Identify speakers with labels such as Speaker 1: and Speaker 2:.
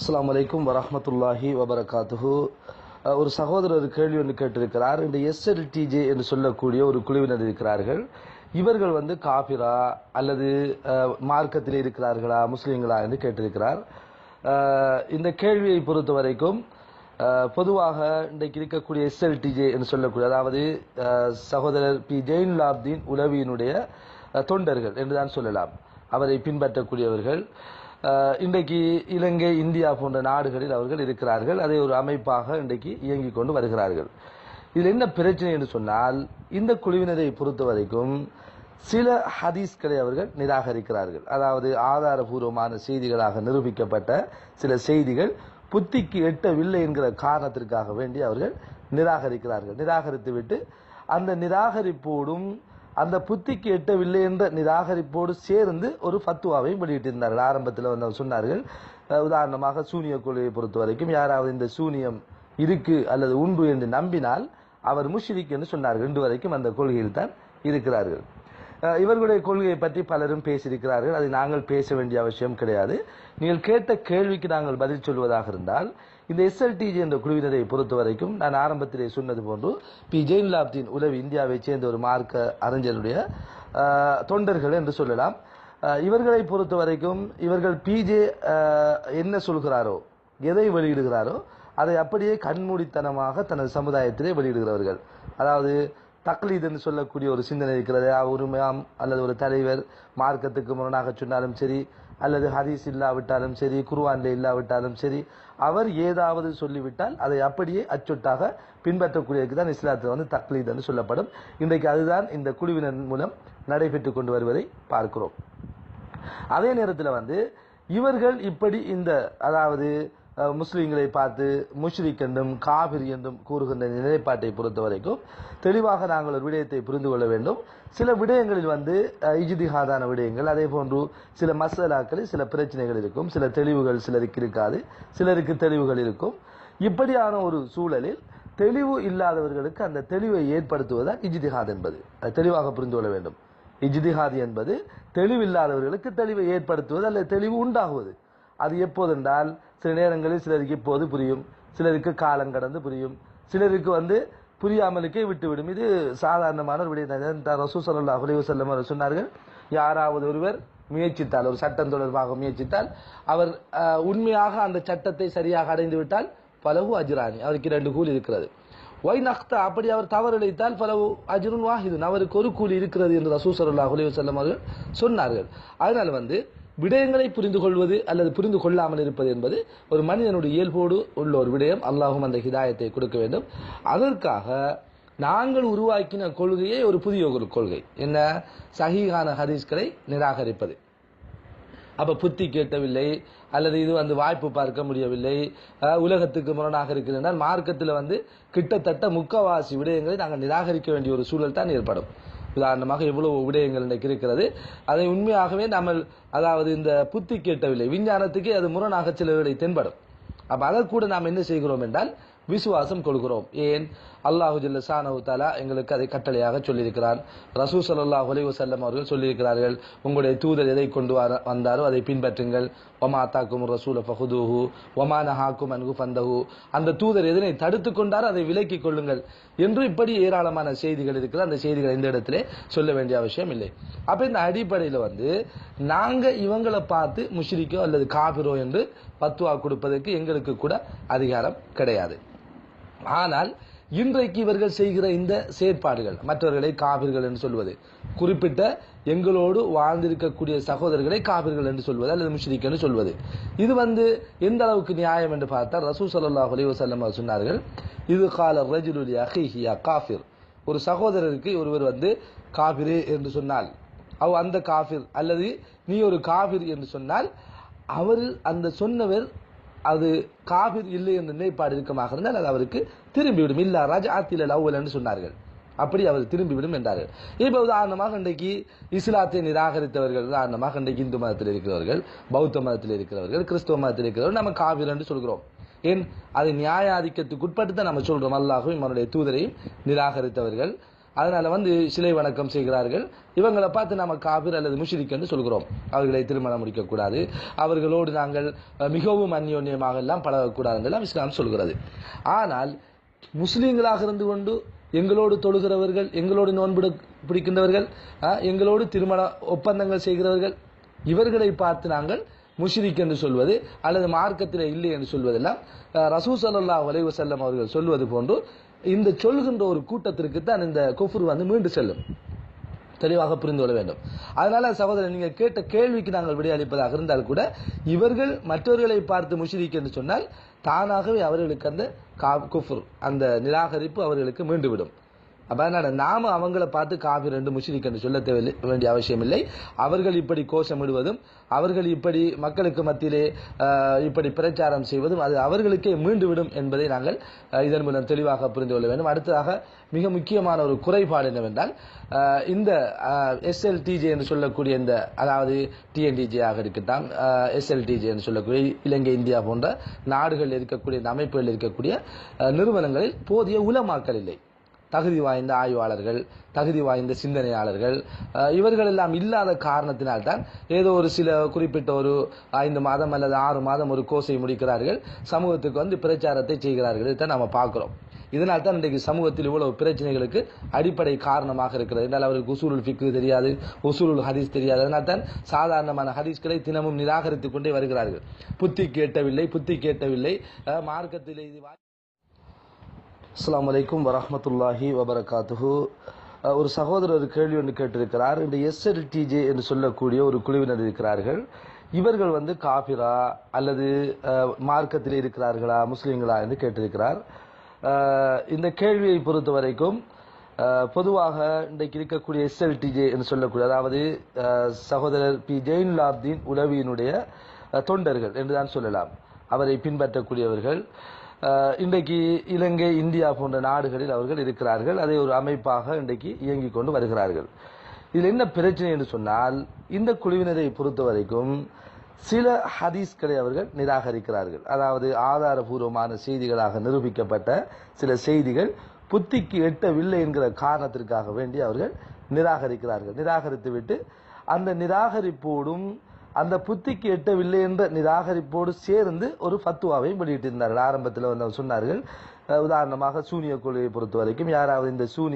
Speaker 1: அஸ்லாம் அலைக்கும் வரமத்துல்லாஹி வபரகாத்துஹு ஒரு சகோதரர் கேள்வி ஒன்று கேட்டிருக்கிறார். இந்த எஸ்எல்டிஜே என்று சொல்லக்கூடிய ஒரு குழுவினர் இருக்கிறார்கள். இவர்கள் வந்து காபிரா அல்லது uh, மார்க்கத்தில் இருக்கிறார்களா முஸ்லீம்களா என்று கேட்டிருக்கிறார். Uh, இந்த கேள்வியை பொறுத்த வரைக்கும் uh, பொதுவாக இன்றைக்கு இருக்கக்கூடிய எஸ்எல்டிஜே என்று சொல்லக்கூடிய அதாவது சகோதரர் பி. ஜெயின்லாப்தீன் உலவியினுடைய தொண்டர்கள் என்றுதான் சொல்லலாம். அவரை பின்பற்றக்கூடியவர்கள். இன்றைக்கு இலங்கை இந்தியா போன்ற நாடுகளில் அவர்கள் இருக்கிறார்கள். அதை ஒரு அமைப்பாக இன்றைக்கு இயங்கிக் கொண்டு வருகிறார்கள். இதில் என்ன பிரச்சனை என்று சொன்னால் இந்த குழுவினரை பொறுத்த வரைக்கும் சில ஹதீஸ்களை அவர்கள் நிராகரிக்கிறார்கள். அதாவது ஆதாரபூர்வமான செய்திகளாக நிரூபிக்கப்பட்ட சில செய்திகள் புத்திக்கு எட்டவில்லை என்கிற காரணத்திற்காக வேண்டி அவர்கள் நிராகரிக்கிறார்கள். நிராகரித்துவிட்டு அந்த நிராகரிப்போடும் அந்த புத்திக்கு எட்டவில்லை என்ற நிராகரிப்போடு சேர்ந்து ஒரு ஃபத்துவாவையும் வெளியிட்டிருந்தார்கள். ஆரம்பத்தில் வந்து அவர் சொன்னார்கள் உதாரணமாக சூனிய கொள்கையை பொறுத்த வரைக்கும் யாராவது இந்த சூனியம் இருக்கு அல்லது உண்டு என்று நம்பினால் அவர் முஷிரிக் என்று சொன்னார்கள். இன்று வரைக்கும் அந்த கொள்கையில் தான் இருக்கிறார்கள். இவர்களுடைய கொள்கையை பற்றி பலரும் பேசியிருக்கிறார்கள். அதை நாங்கள் பேச வேண்டிய அவசியம் கிடையாது. நீங்கள் கேட்ட கேள்விக்கு நாங்கள் பதில் சொல்வதாக இருந்தால் இந்த எஸ்எல்டிஜி என்ற குழுவினரை பொறுத்த வரைக்கும் நான் ஆரம்பத்திலே சொன்னது போன்று பி. ஜெயின்லாப்தீன் உதவி இந்தியாவைச் சேர்ந்த ஒரு மார்க்க அறிஞருடைய தொண்டர்கள் என்று சொல்லலாம். இவர்களை பொறுத்த வரைக்கும் இவர்கள் பிஜே என்ன சொல்கிறாரோ எதை வெளியிடுகிறாரோ அதை அப்படியே கண்மூடித்தனமாக தனது சமுதாயத்திலே வெளியிடுகிறவர்கள். அதாவது தக்லீத் என்று சொல்லக்கூடிய ஒரு சிந்தனை இருக்கிறது ஒரு மேம் அல்லது ஒரு தலைவர் மார்க்கத்துக்கு முரணாக சொன்னாலும் சரி அல்லது ஹதீஸ் இல்லாவிட்டாலும் சரி குருவான்ல இல்லாவிட்டாலும் சரி அவர் ஏதாவது சொல்லிவிட்டால் அதை அப்படியே அச்சொட்டாக பின்பற்றக்கூடியதுக்கு தான் இஸ்லாத்தில் வந்து தக்லீத் என்று சொல்லப்படும். இன்றைக்கு அதுதான் இந்த குழுவினர் மூலம் நடைபெற்று கொண்டு வருவதை பார்க்கிறோம். அதே நேரத்தில் வந்து இவர்கள் இப்படி இந்த அதாவது முஸ்லீம்களை பார்த்து முஷ்ரிக் என்றும் காபிர் என்றும் கூறுகின்ற நிலைப்பாட்டை பொறுத்த வரைக்கும் தெளிவாக நாங்கள் ஒரு விடயத்தை புரிந்து கொள்ள வேண்டும். சில விடயங்களில் வந்து அஹ், விடயங்கள் அதே போன்று சில மசாலாக்களில் சில பிரச்சனைகள் இருக்கும் சில தெளிவுகள் சிலருக்கு இருக்காது சிலருக்கு தெளிவுகள் இருக்கும். இப்படியான ஒரு சூழலில் தெளிவு இல்லாதவர்களுக்கு அந்த தெளிவை ஏற்படுத்துவதுதான் இஜிதிஹாத் என்பது. அது தெளிவாக புரிந்து கொள்ள வேண்டும். இஜிதிஹாத் என்பது தெளிவில்லாதவர்களுக்கு தெளிவை ஏற்படுத்துவது அல்லது தெளிவு உண்டாகுவது. அது எப்போதென்றால் சில நேரங்களில் சிலருக்கு இப்போது புரியும். சிலருக்கு காலம் கடந்து புரியும். சிலருக்கு வந்து புரியாமலுக்கே விட்டுவிடும். இது சாதாரணமான ஒரு விடயம் ரசூ சல்லாஹ் அலைவசல்லம் அவர் சொன்னார்கள். யாராவது ஒருவர் முயற்சித்தால் ஒரு சட்டம் தொடர்பாக முயற்சித்தால் அவர் உண்மையாக அந்த சட்டத்தை சரியாக அடைந்து விட்டால் பலகு அஜிரானி அவருக்கு இரண்டு கூலி இருக்கிறது. ஒய் நக்தா அப்படி அவர் தவறிழைத்தால் பலவு அஜிருன் வாஹிதுன் அவருக்கு ஒரு கூலி இருக்கிறது என்று ரசூ சல்லாஹ் அலைவசல்லம் அவர்கள் சொன்னார்கள். அதனால் வந்து விடயங்களை புரிந்து கொள்வது அல்லது புரிந்து கொள்ளாமல் இருப்பது என்பது ஒரு மனிதனுடைய இயல்போடு உள்ள ஒரு விடயம். அல்லாஹும் அந்த ஹிதாயத்தை கொடுக்க வேண்டும். அதற்காக நாங்கள் உருவாக்கின கொள்கையே ஒரு புதிய ஒரு கொள்கை. என்ன? சஹீஹான ஹதீஸ்களை நிராகரிப்பது. அப்ப புத்தி கேட்கவில்லை அல்லது இது வந்து வாய்ப்பு பார்க்க முடியவில்லை. உலகத்துக்கு முரணாக இருக்கிறது என்றால் மார்க்கத்தில் வந்து கிட்டத்தட்ட முக்கவாசி விடயங்களை நாங்கள் நிராகரிக்க வேண்டிய ஒரு சூழல் தான் ஏற்படும். உதாரணமாக எவ்வளவு விடயங்கள் இன்றைக்கு இருக்கிறது. அதை உண்மையாகவே நம்ம அதாவது இந்த புத்தி கேட்டவில்லை. விஞ்ஞானத்துக்கே அது முரணாக சிலர்களை தென்படும். அப்ப அதை கூட நாம் என்ன செய்கிறோம் என்றால் விசுவாசம் கொள்கிறோம். ஏன்? அல்லாஹு ஜல்லசானு தாலா எங்களுக்கு அதை கட்டளையாக சொல்லியிருக்கிறான். ரசூ சல்லாஹ் அலி வசல்லம் அவர்கள் சொல்லியிருக்கிறார்கள் உங்களுடைய தூதர் எதை கொண்டு வந்தாரோ அதை பின்பற்றுங்கள். ஒமா தாக்கும் ரசூல ஃபஹுதூஹு ஒமா நஹாக்கும் அன்கு ஃபந்தஹு அந்த தூதர் எதனை தடுத்து கொண்டாரோ அதை விலக்கிக் கொள்ளுங்கள் என்று இப்படி ஏராளமான செய்திகள் இருக்கிறது அந்த செய்திகள் இந்த இடத்திலே சொல்ல வேண்டிய அவசியம் இல்லை. அப்ப இந்த அடிப்படையில் வந்து நாங்க இவங்களை பார்த்து முஷ்ரிக்கோ அல்லது காபிரோ என்று பத்துவா கொடுப்பதற்கு எங்களுக்கு கூட அதிகாரம் கிடையாது. ஆனால் இன்றைக்கு இவர்கள் செய்கிற இந்த செயற்பாடுகள் மற்றவர்களை காவிர்கள் என்று சொல்வது. குறிப்பிட்ட எங்களோடு வாழ்ந்திருக்கக்கூடிய சகோதரர்களை காவிர்கள் என்று சொல்வது அல்லது முஷ்ரிக் என்று சொல்வது. இது வந்து எந்த அளவுக்கு நியாயம் என்று பார்த்தால் ரசூ சல்லாஹ் அலி வஸல்லம் சொன்னார்கள் இது கால ரஜுலு லி அஹீஹி காஃபிர். ஒரு சகோதரருக்கு ஒருவர் வந்து காபிரே என்று சொன்னால் அவ் அந்த காஃபிர் அல்லது நீ ஒரு காபிர் என்று சொன்னால் அவர் அந்த சொன்னவர் அது காபிர் இல்லை என்ற நிலைப்பாடு இருக்கமாக இருந்தால் அது அவருக்கு திரும்பிவிடும். இல்லா ராஜா ஆத்தில அவ்வல் என்று சொன்னார்கள். அப்படி அவர் திரும்பிவிடும் என்றார்கள். இப்போ உதாரணமாக இன்றைக்கு இஸ்லாத்தை நிராகரித்தவர்கள் உதாரணமாக இன்றைக்கு இந்து மதத்தில் இருக்கிறவர்கள் பௌத்த மதத்தில் இருக்கிறவர்கள் கிறிஸ்தவ மதத்தில் இருக்கிறவர்கள் நம்ம காவிர் என்று சொல்கிறோம். ஏன்? அதை நியாய ஆதிக்கத்துக்கு உட்பட்டு தான் நம்ம சொல்றோம் அல்லாஹும் அவனுடைய தூதரையும் நிராகரித்தவர்கள். அதனால வந்து சிலை வணக்கம் செய்கிறார்கள். இவங்களை பார்த்து நாம காபிர் அல்லது முஷிரிக் என்று சொல்கிறோம். அவர்களை திருமணம் முடிக்கக்கூடாது. அவர்களோடு நாங்கள் மிகவும் அந்யோன்யமாக எல்லாம் பழகக்கூடாது என்றெல்லாம் இஸ்லாம் சொல்கிறது. ஆனால் முஸ்லீம்களாக இருந்து கொண்டு எங்களோடு தொழுகிறவர்கள் எங்களோடு நோன்பு பிடிக்கின்றவர்கள் எங்களோடு திருமண ஒப்பந்தங்கள் செய்கிறவர்கள் இவர்களை பார்த்து நாங்கள் முஷிரிக் என்று சொல்வது அல்லது மார்க்கத்தில் இல்லை என்று சொல்வதெல்லாம் அஹ், ரசூ ஸல்லல்லாஹு அலைஹி அவர்கள் சொல்வது போன்று இந்த சொல்கின்ற ஒரு கூட்டத்திற்கு தான் இந்த குஃபுர் வந்து மீண்டு செல்லும். தெளிவாக புரிந்து கொள்ள வேண்டும். அதனால சகோதரர் நீங்கள் கேட்ட கேள்விக்கு நாங்கள் விடையளிப்பதாக இருந்தால் கூட இவர்கள் மற்றவர்களை பார்த்து முஷிரிக் என்று சொன்னால் தானாகவே அவர்களுக்கு அந்த கா- குஃபுர் அந்த நிராகரிப்பு அவர்களுக்கு மீண்டுவிடும். அப்ப அதனால நாம அவங்கள பார்த்து காபி ரெண்டு முஷிரிக் என்று சொல்ல வேண்டிய அவசியம் இல்லை. அவர்கள் இப்படி கோஷமிடுவதும் அவர்கள் இப்படி மக்களுக்கு மத்தியிலே இப்படி பிரச்சாரம் செய்வதும் அது அவர்களுக்கே மீண்டுவிடும் என்பதை நாங்கள் இதன் மூலம் தெளிவாக புரிந்து கொள்ள வேண்டும். அடுத்ததாக மிக முக்கியமான ஒரு குறைபாடு என்னவென்றால் இந்த எஸ்எல்டிஜே என்று சொல்லக்கூடிய இந்த அதாவது டிஎன்டிஜே ஆக இருக்கட்டும் எஸ்எல்டிஜே என்று சொல்லக்கூடிய இலங்கை இந்தியா போன்ற நாடுகளில் இருக்கக்கூடிய இந்த அமைப்புகளில் இருக்கக்கூடிய நிறுவனங்களில் போதிய உலமாக்கல் இல்லை. தகுதி வாய்ந்த ஆய்வாளர்கள் தகுதி வாய்ந்த சிந்தனையாளர்கள் இவர்கள் எல்லாம் இல்லாத காரணத்தினால்தான் ஏதோ ஒரு சில குறிப்பிட்ட ஒரு ஐந்து மாதம் அல்லது ஆறு மாதம் ஒரு கோர்ஸை முடிக்கிறார்கள். சமூகத்துக்கு வந்து பிரச்சாரத்தை செய்கிறார்கள். இதை நாம பார்க்கிறோம். இதனால் தான் இன்றைக்கு சமூகத்தில் இவ்வளவு பிரச்சனைகளுக்கு அடிப்படை காரணமாக இருக்கிறது. என்றால் அவருக்கு உசூலுல் ஃபிக்ரு தெரியாது உசூலுல் ஹதீஸ் தெரியாது. அதனால் தான் சாதாரணமான ஹதீஸ்களை தினமும் நிராகரித்துக் கொண்டே வருகிறார்கள். புத்தி கேட்டவில்லை புத்தி கேட்டவில்லை. மார்க்கத்தில் இது அஸ்லாம் வலைக்கும் வரமத்துல்லாஹி வபரகாத்துஹு ஒரு சகோதரர் கேள்வி ஒன்று கேட்டிருக்கிறார். இந்த எஸ்எல்டிஜே என்று சொல்லக்கூடிய ஒரு குழுவினர் இருக்கிறார்கள். இவர்கள் வந்து காபிரா அல்லது uh, மார்க்கத்தில் இருக்கிறார்களா முஸ்லீம்களா என்று கேட்டிருக்கிறார். Uh, இந்த கேள்வியை பொறுத்த வரைக்கும் uh, பொதுவாக இன்றைக்கு இருக்கக்கூடிய எஸ்எல்டிஜே என்று சொல்லக்கூடிய அதாவது சகோதரர் பி. ஜெயின்லாப்தீன் உலவியினுடைய அஹ், தொண்டர்கள் என்றுதான் சொல்லலாம். அவரை பின்பற்றக்கூடியவர்கள். இன்றைக்கு இலங்கை இந்தியா போன்ற நாடுகளில் அவர்கள் இருக்கிறார்கள். அதை ஒரு அமைப்பாக இன்றைக்கு இயங்கிக் கொண்டு வருகிறார்கள். இதில் என்ன பிரச்சனை என்று சொன்னால் இந்த குழுவினரை பொறுத்த வரைக்கும் சில ஹதீஸ்களை அவர்கள் நிராகரிக்கிறார்கள். அதாவது ஆதாரபூர்வமான செய்திகளாக நிரூபிக்கப்பட்ட சில செய்திகள் புத்திக்கு எட்டவில்லை என்கிற காரணத்திற்காக வேண்டி அவர்கள் நிராகரிக்கிறார்கள். நிராகரித்துவிட்டு அந்த நிராகரிப்போடும் அந்த புத்திக்கு எட்டவில்லை என்ற நிராகரிப்போடு சேர்ந்து ஒரு ஃபத்துவாவையும் வெளியிட்டிருந்தார்கள். ஆரம்பத்தில் வந்து அவர் சொன்னார்கள் உதாரணமாக சூனிய கொள்கையை பொறுத்த வரைக்கும் யாராவது இந்த சூனி